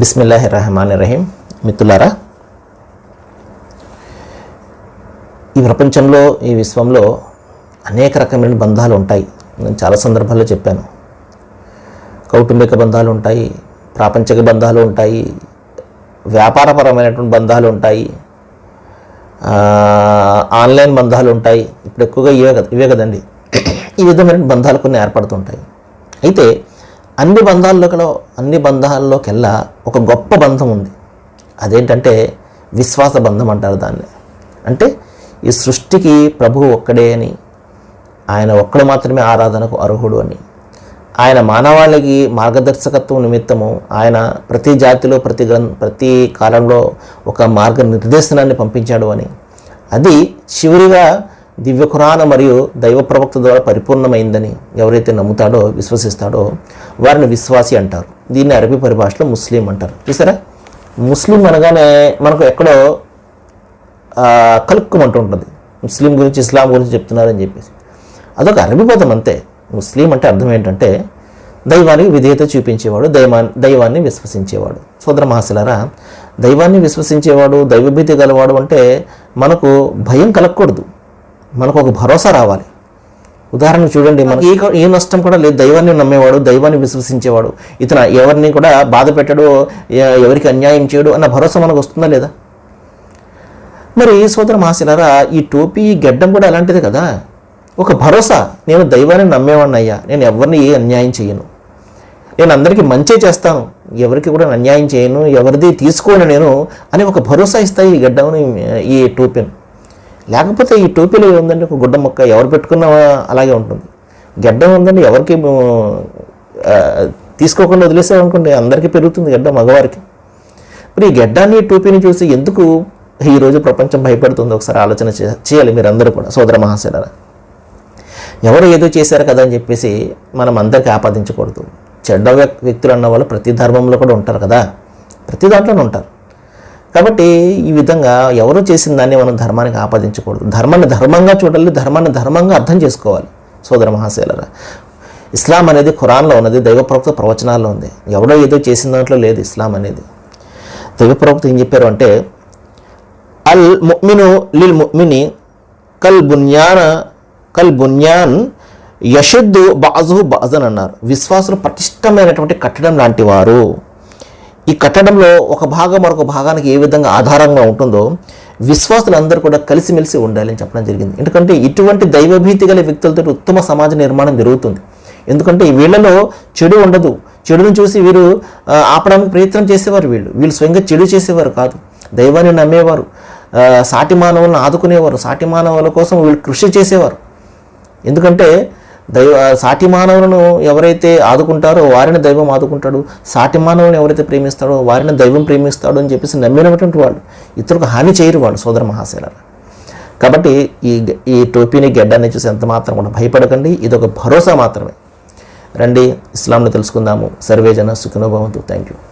బిస్మిల్లాహి రహమాన్ రహీం మిత్రులారా ఈ ప్రపంచంలో ఈ విశ్వంలో అనేక రకమైన బంధాలు ఉంటాయి. నేను చాలా సందర్భాల్లో చెప్పాను. కౌటుంబిక బంధాలు ఉంటాయి ప్రాపంచిక బంధాలు ఉంటాయి వ్యాపారపరమైనటువంటి బంధాలు ఉంటాయి ఆన్లైన్ బంధాలు ఉంటాయి. ఇప్పుడు ఎక్కువగా ఇవే కదా ఇవే కదండి. ఈ విధమైన బంధాలు కొన్ని ఏర్పడుతుంటాయి. అయితే అన్ని బంధాల్లోకి అన్ని బంధాల్లోకెల్లా ఒక గొప్ప బంధం ఉంది. అదేంటంటే విశ్వాస బంధం అంటారు దాన్ని. అంటే ఈ సృష్టికి ప్రభువు ఒక్కడే అని ఆయన ఒక్కడు మాత్రమే ఆరాధనకు అర్హుడు అని ఆయన మానవాళికి మార్గదర్శకత్వం నిమిత్తము ఆయన ప్రతి జాతిలో ప్రతి గ్రం ప్రతి కాలంలో ఒక మార్గ నిర్దేశనాన్ని పంపించాడు అని. అది చివరిగా దివ్య ఖురాన మరియు దైవ ప్రవక్త ద్వారా పరిపూర్ణమైందని ఎవరైతే నమ్ముతాడో విశ్వసిస్తాడో వారిని విశ్వాసి అంటారు. దీన్ని అరబీ పరిభాషలో ముస్లిం అంటారు. చూసారా? ముస్లిం అనగానే మనకు ఎక్కడో కలుక్కుమంటుంటుంది కలుక్కుమంటూ ఉంటుంది. ముస్లిం గురించి ఇస్లాం గురించి చెప్తున్నారని చెప్పేసి. అదొక అరబీ పదం అంతే. ముస్లిం అంటే అర్థం ఏంటంటే దైవానికి విధేయత చూపించేవాడు దైవాన్ని దైవాన్ని విశ్వసించేవాడు. సోదర మహాశిలారా దైవాన్ని విశ్వసించేవాడు దైవభీతి గలవాడు అంటే మనకు భయం కలగకూడదు. మనకు ఒక భరోసా రావాలి. ఉదాహరణ చూడండి మనకి ఏ ఏ నష్టం కూడా లేదు. దైవాన్ని నమ్మేవాడు దైవాన్ని విశ్వసించేవాడు. ఇతను ఎవరిని కూడా బాధ పెట్టడు ఎవరికి అన్యాయం చేయడు అన్న భరోసా మనకు వస్తుందా లేదా? మరి సోదర మహాశిలారా ఈ టోపీ ఈ గెడ్డం కూడా అలాంటిదే కదా? ఒక భరోసా. నేను దైవాన్ని నమ్మేవాడిని అయ్యా నేను ఎవరిని ఏ అన్యాయం చేయను. నేను అందరికీ మంచే చేస్తాను. ఎవరికి కూడా అన్యాయం చేయను ఎవరిది తీసుకోను నేను అని ఒక భరోసా ఇస్తాయి ఈ గడ్డం ఈ టోపీని. లేకపోతే ఈ టోపీలో ఉందండి ఒక గుడ్డ మొక్క ఎవరు పెట్టుకున్నా అలాగే ఉంటుంది. గడ్డం ఉందండి ఎవరికి తీసుకోకుండా వదిలేసామనుకోండి అందరికీ పెరుగుతుంది గడ్డ మగవారికి. మరి ఈ గడ్డాన్ని టోపీని చూసి ఎందుకు ఈరోజు ప్రపంచం భయపడుతుంది? ఒకసారి ఆలోచన చేయాలి మీరందరూ కూడా సోదర మహాశయులారా ఎవరు ఏదో చేశారు కదా అని చెప్పేసి మనం అందరికీ ఆపాదించకూడదు. చెడ్డ వ్యక్- వ్యక్తులు అన్న వాళ్ళు ప్రతి ధర్మంలో కూడా ఉంటారు కదా. ప్రతి దాంట్లోనే ఉంటారు. కాబట్టి ఈ విధంగా ఎవరు చేసిన దాన్ని మనం ధర్మానికి ఆపాదించకూడదు. ధర్మాన్ని ధర్మంగా చూడాలి ధర్మాన్ని ధర్మంగా అర్థం చేసుకోవాలి. సోదర మహాశైలరా ఇస్లాం అనేది ఖురాన్లో ఉన్నది దైవప్రవక్త ప్రవచనాల్లో ఉంది. ఎవడో ఏదో చేసిన దాంట్లో లేదు ఇస్లాం అనేది. దైవప్రవక్త ఏం చెప్పారు అంటే అల్ ముమిను లిల్ ముమిని కల్ బున్యాన్ కల్ బున్యాన్ యషద్దు బాజు బాజన్ అన్నారు. విశ్వాసులు పటిష్టమైనటువంటి కట్టడం లాంటి వారు. ఈ కట్టడంలో ఒక భాగం మరొక భాగానికి ఏ విధంగా ఆధారంగా ఉంటుందో విశ్వాసులందరూ కూడా కలిసిమెలిసి ఉండాలని చెప్పడం జరిగింది. ఎందుకంటే ఇటువంటి దైవభీతి గల వ్యక్తులతో ఉత్తమ సమాజ నిర్మాణం జరుగుతుంది. ఎందుకంటే వీళ్ళలో చెడు ఉండదు. చెడును చూసి వీరు ఆపడానికి ప్రయత్నం చేసేవారు వీళ్ళు. వీళ్ళు స్వయంగా చెడు చేసేవారు కాదు. దైవాన్ని నమ్మేవారు. సాటి మానవులను ఆదుకునేవారు. సాటి మానవుల కోసం వీళ్ళు కృషి చేసేవారు. ఎందుకంటే దైవ సాటి మానవులను ఎవరైతే ఆదుకుంటారో వారిని దైవం ఆదుకుంటాడు. సాటి మానవులను ఎవరైతే ప్రేమిస్తాడో వారిని దైవం ప్రేమిస్తాడు అని చెప్పేసి నమ్మినటువంటి వాళ్ళు ఇతరులకు హాని చేయరు వాళ్ళు సోదర మహాశైల కాబట్టి ఈ ఈ టోపీని గెడ్డాన్ని చూసి ఎంత మాత్రం కూడా భయపడకండి. ఇది ఒక భరోసా మాత్రమే. రండి ఇస్లాంను తెలుసుకుందాము. సర్వేజన సుఖనుభవంతో థ్యాంక్ యూ